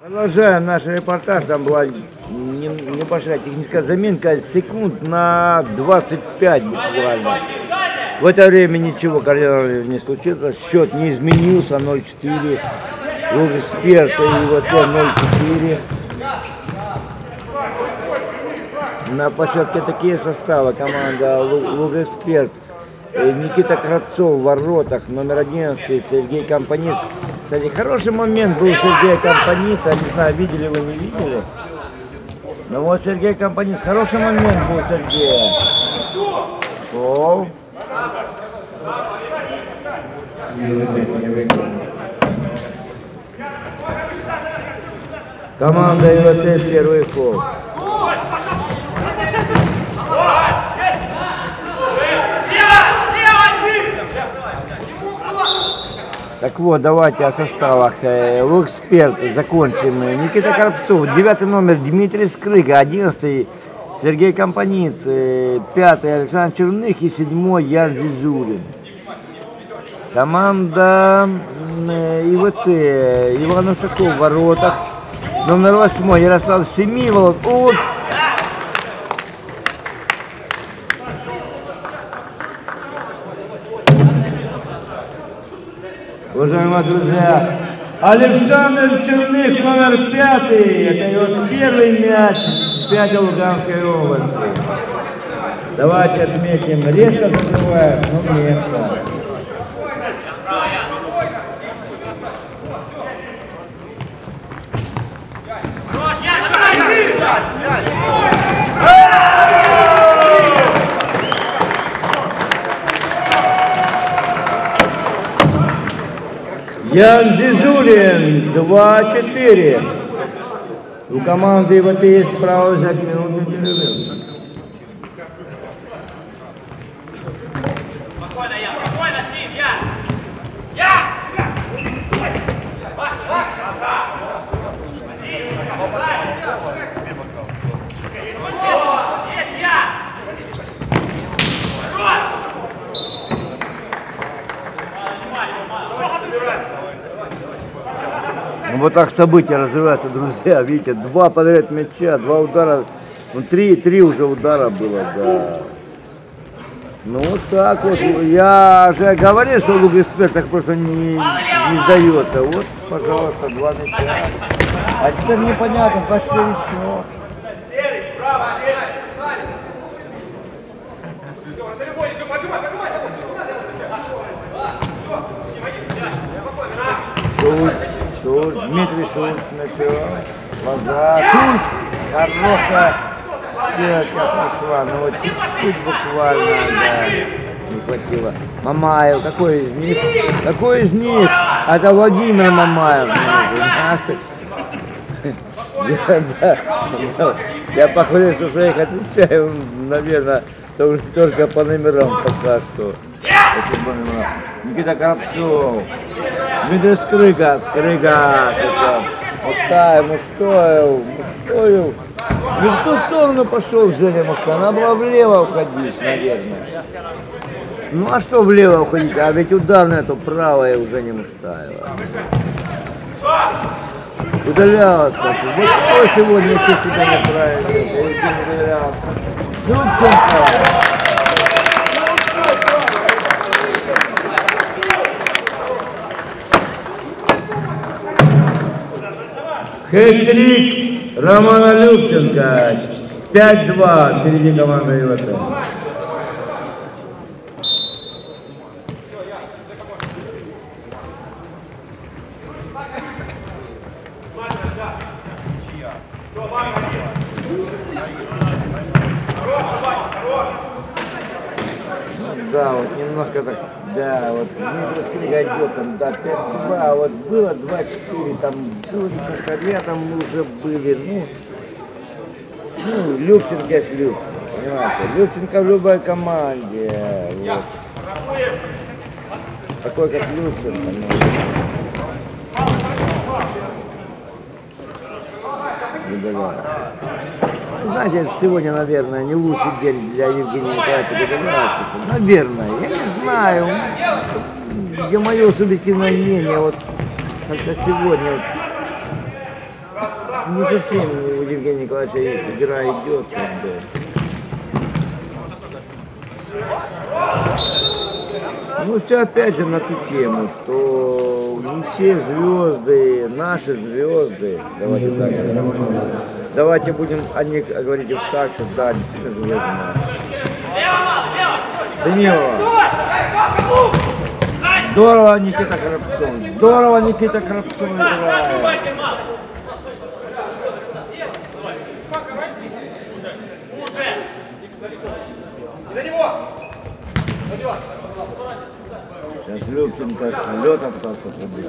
Продолжаем наш репортаж. Там была не- небольшая техническая заминка, секунд на 25 буквально. В это время ничего кардинального не случилось. Счет не изменился, 0-4. Луг Эксперта и вот 0-4. На площадке такие составы. Команда Лу- Луг Эксперт. Э, Никита Кравцов в воротах, номер 11, Сергей Компаниц. Кстати, хороший момент был Сергея Компаница, не знаю, видели вы, не видели. Ну вот Сергей Компаниц, хороший момент был у Сергея. Гол. Команда ИВТ первый фол. Так вот, давайте о составах. Э, Луксперт закончим. Никита Карпцов, девятый номер Дмитрий Скрыга, одиннадцатый Сергей Компаниц, э, пятый Александр Черных и седьмой Ян Зизулин. Команда э, ИВТ, Иван Ушаков в воротах, номер восьмой Ярослав Семиволод. О, Уважаемые друзья, Александр Черных, номер пятый. Это его первый мяч в пяти Луганской области. Давайте отметим. Резко закрывает, но метко. Ян Зизулин, 2-4. У команды есть право взять минутный перерыв. Спокойно, я, спокойно с ним, я! Я! Есть я! Ну, Вот так события развиваются, друзья. Видите, два подряд мяча, два удара. Ну, три, три уже удара было, да. Ну, вот так вот. Я же говорил, что Эксперт так просто не, не сдается. Вот, пожалуйста, два мяча. А теперь непонятно, по что еще. Шульц, Шульц, Дмитрий Шульц начал. Глаза. Шульц. Хорошая стрелка пошла. Ну вот чуть-чуть буквально, да. Не хватило. Мамаев, какой из них? Какой из них? Это Владимир Мамаев. Я, да, я похвалил, что своих отвечаю, наверное, то уж только по номерам пока что. Никита Коробцов, Дмитрий Скрыга, Скрыга, это, Мустаев, Мустоев, Мустоев. Не в ту сторону пошел Женя Мустоев, надо было влево уходить, наверное. Ну а что влево уходить? А ведь удар на эту правое уже не Мустаева. Удалялся. Вот кто сегодня еще себя неправильно? Евгений удалялся. Любченко. Хэт-трик Романа Любченко. 5-2 впереди команда ИВТ. Да, вот немножко так, да, вот Дмитрий Скригодел, там, да, 5-2, вот было 2-4, там, Дудика, рядом мы уже были, ну, ну, Любченко есть Любченко, понимаете, Любченко в любой команде, вот. Такой, как Любченко, ну. Выдалял. Знаете, сегодня, наверное, не лучший день для Евгения Николаевича. Наверное, я не знаю. Я мое субъективное мнение, вот как-то сегодня вот, не совсем у Евгения Николаевича игра идет, как бы. Ну, все опять же на ту тему, что не все звезды, наши звезды, давайте так, давайте будем о них говорить вот так, что да, действительно наши. Ценила. Здорово, Никита Коробцов. Здорово, Никита Коробцов играет. Сейчас Любченко летом пытался пробить.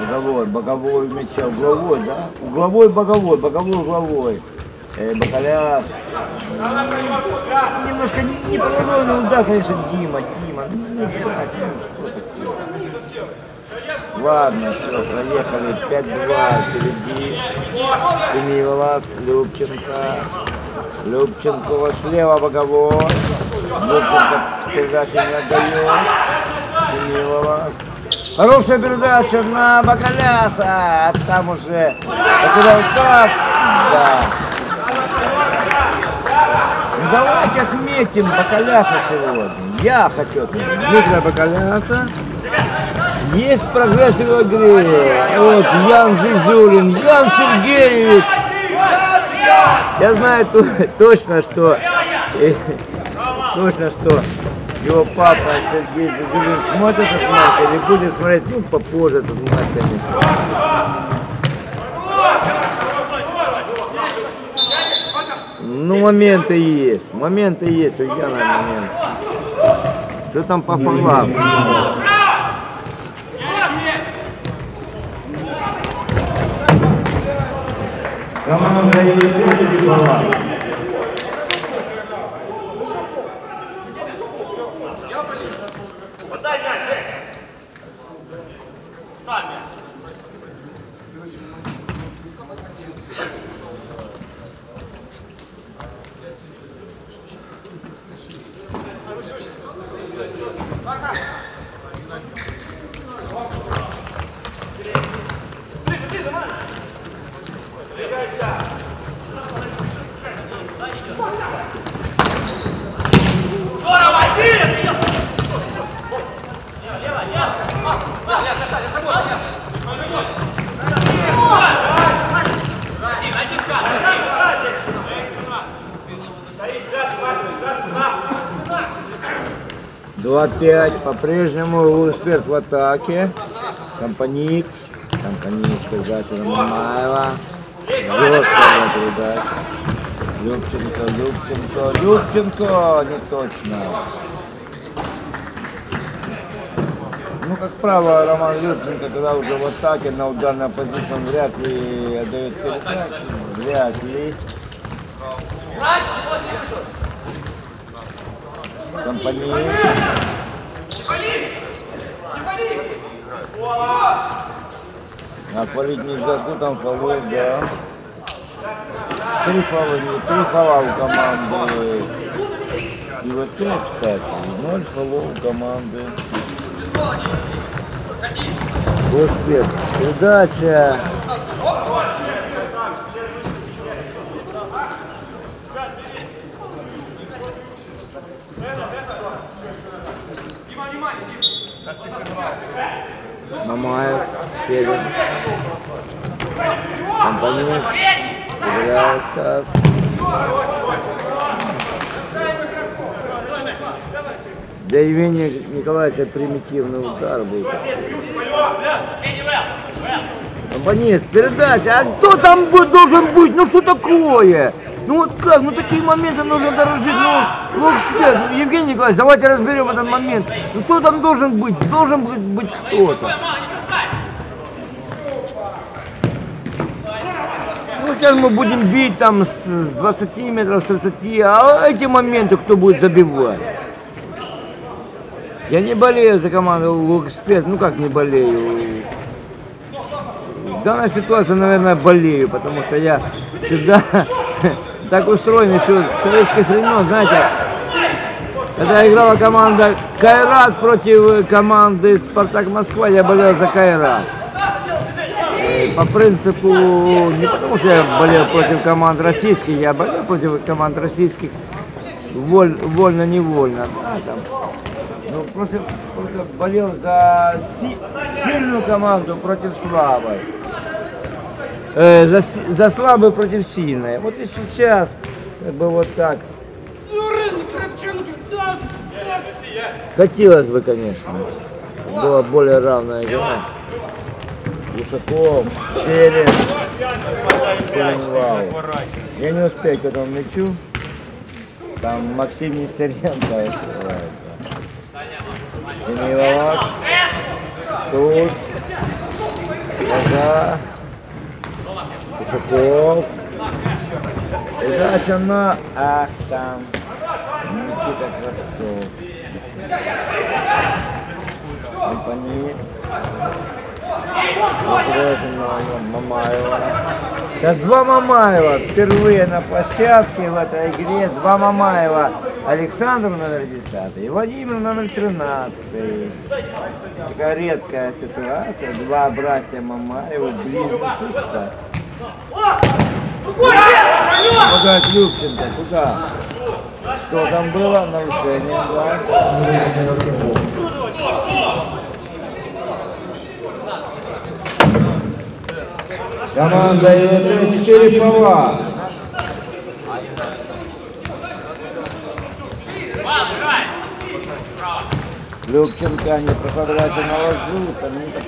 Боговой, боговой мяча, угловой, да? Угловой, боговой, боговой, угловой. Э, Бакаляс. Немножко не, не положил, ну да, конечно, Дима, Дима. Ну, не так, ну, что такое. Ладно, все, проехали. 5-2 впереди. Семиловас, Любченко. Любченко слева боговой. Любченко передачу не отдает. Семиловас. Хорошая передача на Бакаляса. А там уже... Да. Ну, давайте отметим Бакаляса сегодня. Я хочу отметить Дмитрия Бакаляса. Есть прогресс в игре. Вот Ян Зизулин, Ян Сергеевич. Я знаю то- точно, что э, точно, что его папа Сергей Зизулин смотрит этот матч или будет смотреть, ну, попозже этот матч, конечно. Ну, моменты есть, моменты есть, у Яна момент. Что там по фолам? Команда Елизавета Фолам. Дай мяч. 2-5. По-прежнему успех в атаке. Компаникс. Компаникс обязательно Мамаева. Жесткая передача. Любченко, Любченко, Любченко! Не точно. Ну, как правило, Роман Любченко, когда уже в атаке на ударной позиции он вряд ли отдает передачу. Вряд ли. Брать, вот, Компаникс. А палить нельзя, тут там фолы, да. Три фола, не- три фола у команды. И вот это, кстати, ноль фолов у команды. Господи, передача. Мамаев, Севин. Компаньон. Стас. Да и Евгения Николаевича примитивный удар был. Компаньон, передача. А кто там будет, должен быть? Ну что такое? Ну вот как? Ну такие моменты нужно дорожить. Ну, ну эксперт, Евгений Николаевич, давайте разберем этот момент. Ну кто там должен быть? Должен быть, быть кто-то. Ну, сейчас мы будем бить там с 20 метров, с 30, а эти моменты кто будет забивать? Я не болею за команду Лукспец, ну как не болею? В данной ситуации, наверное, болею, потому что я всегда так устроен еще с советских времен, знаете, Когда играла команда Кайрат против команды Спартак Москва, я болел за Кайрат. По принципу, не потому что я болел против команд российских, я болел против команд российских воль- вольно-невольно. Да. Ну, просто, просто болел за си- сильную команду против слабой. Э, за, за слабую против сильной. Вот и сейчас бы вот так. Хотелось бы, конечно, была более равная игра. Ушаков, Перец, Коленвал. Я не успею к этому мячу. Там Максим Нестеренко. Даниловак. Тут. Нога. Ушаков. Передача на... Ах, там. Никита Кравцов. Компанец. Подрежено Мамаева. Сейчас два Мамаева впервые на площадке в этой игре. Два Мамаева. Александр номер 10 и Владимир номер 13. Такая редкая ситуация. Два братья Мамаева, близнецы. Помогает Любченко. Куда? Что там было? Нарушение, да? Команда это 4 пола. Любченко не передача на лозу, там не так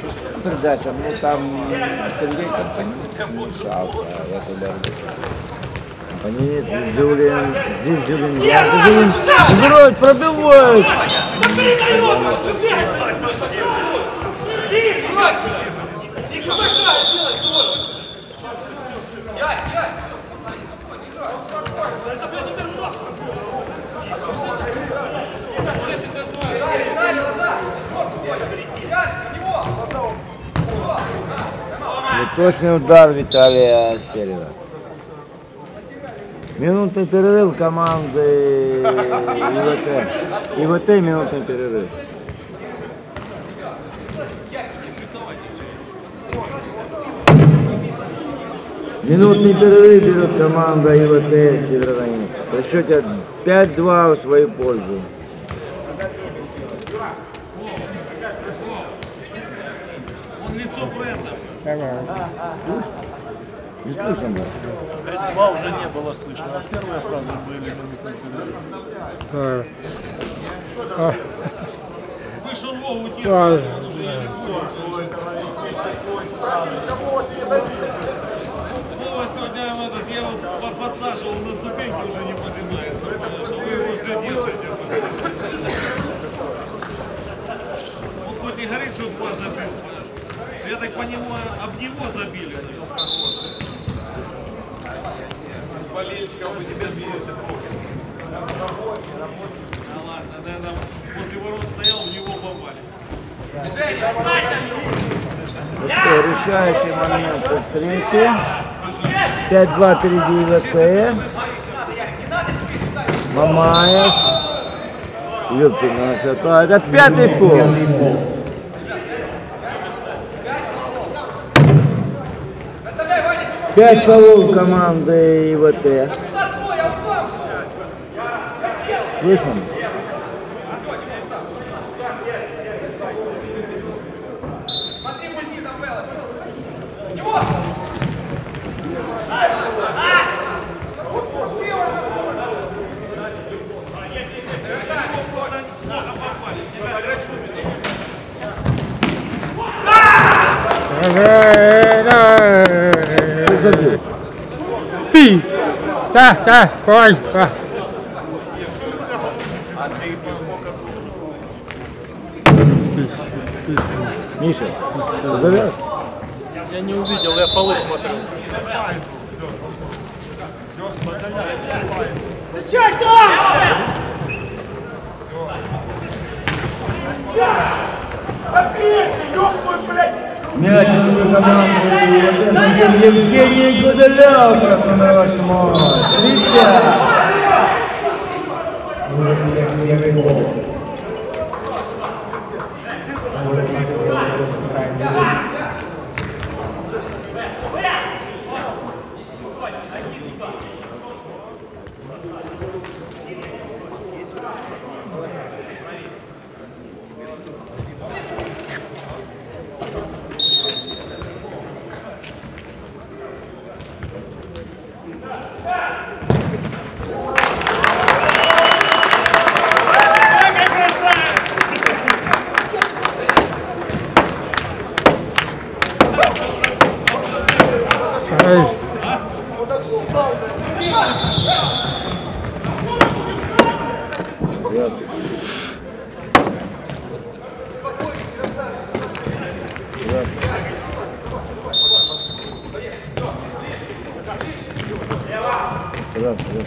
передача, ну там Сергей Компанец в эту борьбу. Компанец, Зюлин, Зюлин, я Зюлин, взрывает, пробивает. Точный удар Виталия Серева. Минутный перерыв команды ИВТ. ИВТ минутный перерыв. Минутный перерыв берет команда ИВТ Северодонецк. По счете 5-2 в свою пользу. Не слышно было. Два уже не было слышно, а первые фразы были Вышел Вову тихо, он уже еле Вова сегодня этот, я его по- подсаживал на ступеньки, уже не поднимается. потому что Вы его все держите. Он хоть и говорит, что два забил. Я так понимаю, об него забили. Да ладно, наверное, возле ворот стоял, в него попали. Ну что, решающий момент в встрече. 5-2 впереди ИВТ. Мамаев. Любченко на счету. А Это пятый пол. Пять полов команды ИВТ. Слышно? Кто забил? Пи! Так, так, пой, пой. Миша, позовешь? Я не увидел, я полы смотрю. Мяч на команду Евгений Гуделев, красный восьмой. Тридцать. первый гол. Ай, Раз, раз.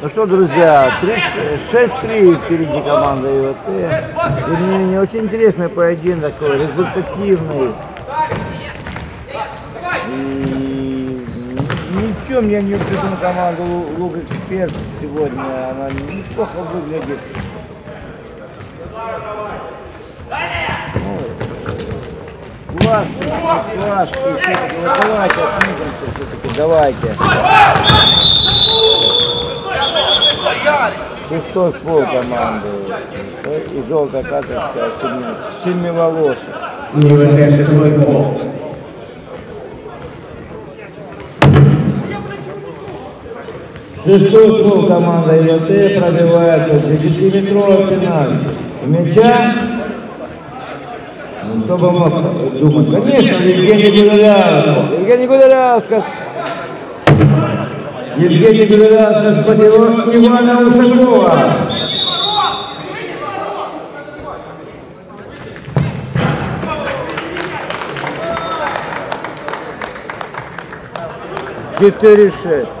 Ну что, друзья, 6-3 впереди команда ИВТ. Тем не менее, очень интересный поединок, такой, результативный. И ничем я не убежден команду Лу- Лук Эксперт сегодня. Она неплохо выглядит. Все-таки, вот давайте отметимся все-таки, давайте. Шестой пол команды. И желтая карточка семиволосый. ИВТ шестой пол команда ИВТ пробивается с 10-метрового пенальти. Мяча ну, кто бы мог думать? Конечно, Евгений Гуляровсков. Евгений Гуляровсков. Евгений Гуляровсков подел Ивана Ушакова. Четыре шесть.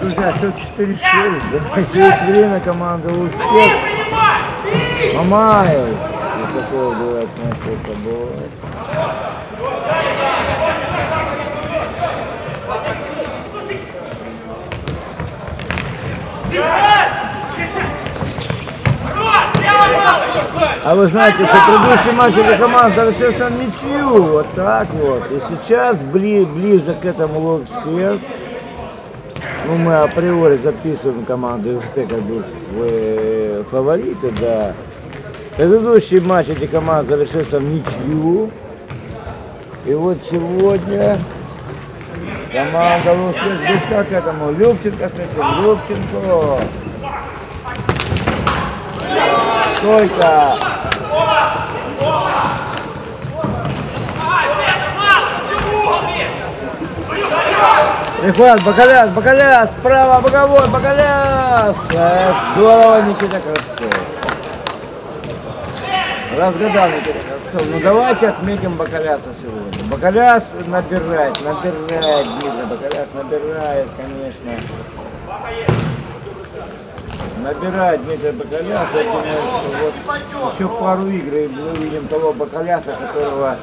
Друзья, счет 4 4 Давайте есть время, команда успех. Мамаев. Вот такое бывает между собой. А вы знаете, что предыдущий матч эта команда совершенно ничью. Вот так вот. И сейчас бли, близок к этому Локсквест. Ну, мы априори записываем команду ФТ как бы в фавориты, да. Предыдущий матч эти команды завершился в ничью. И вот сегодня команда Лосквест близка к этому. Любченко с этим, Любченко. Стойка. Прихват, Бакаляс, Бакаляс, справа, боковой, Бакаляс. Э, Здорово, Никита Кравцов. Разгадал Никита Кравцов. Ну давайте отметим Бакаляса сегодня. Бакаляс набирает, набирает, Дмитрий Бакаляс набирает, конечно. Набирает Дмитрий Бакаляс. Я думаю, что вот еще пару игр и мы увидим того Бакаляса, которого,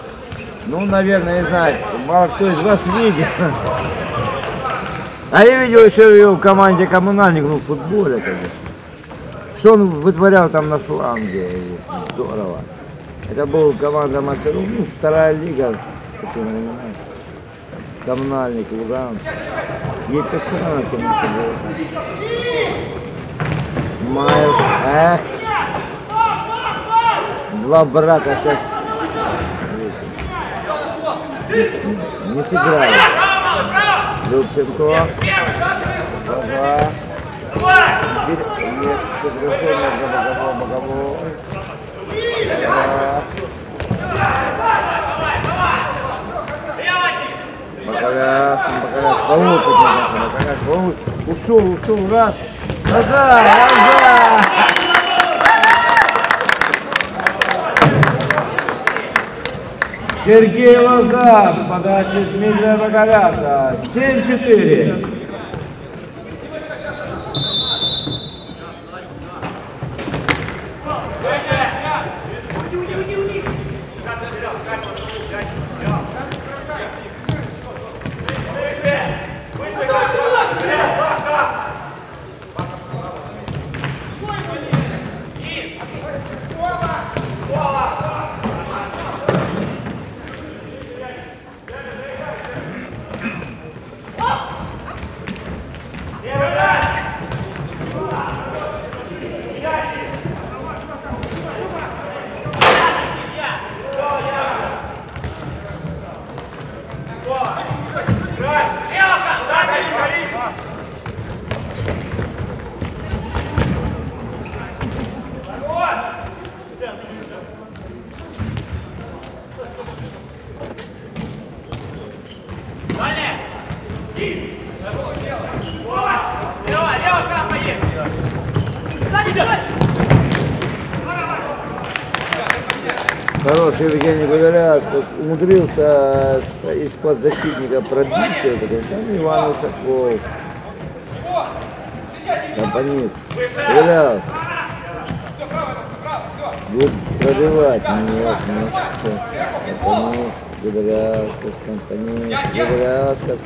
ну, наверное, не знаю, мало кто из вас видел. А я видел еще его в команде коммунальник, ну, в футболе, конечно. Что он вытворял там на фланге, здорово. Это была команда мастеров, ну, вторая лига, коммунальник Луганск. Есть охранки на Маешь, эх. Два брата сейчас не сыграли. Любченко. Ага. Теперь нет совершенно бокового. Бакаляс, Бакаляс, повод поднялся, Бакаляс, повод. Ушел, ушел, раз. Назад, назад. Сергей Лоза с подачи Дмитрия Бакаляса. 7-4. Escola! Хороший Евгений Гуляляс умудрился из-под защитника пробиться. Там Иван Ушаков. Компанист. Гуляляс. Будет пробивать. Нет, нет. всё. Компанист. Гуляляскас, компанист. Гуляляскас.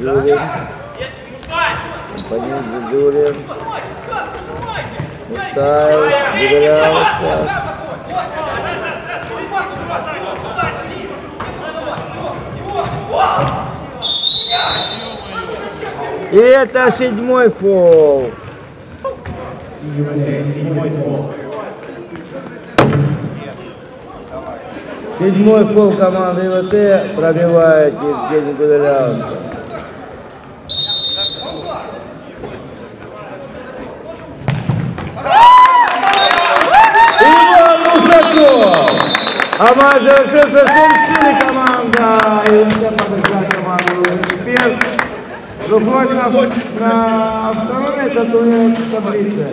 Зюлин. Компанист Зюлин. Мустаев. Гуляляскас. И это седьмой фол. Седьмой фол команды ИВТ пробивает Евгений Гуляляусов. Иван Ушаков! А матч завершился 7-4 команда ИВТ побеждает команду «Университет». Выходим на, на второе место турнира таблицы.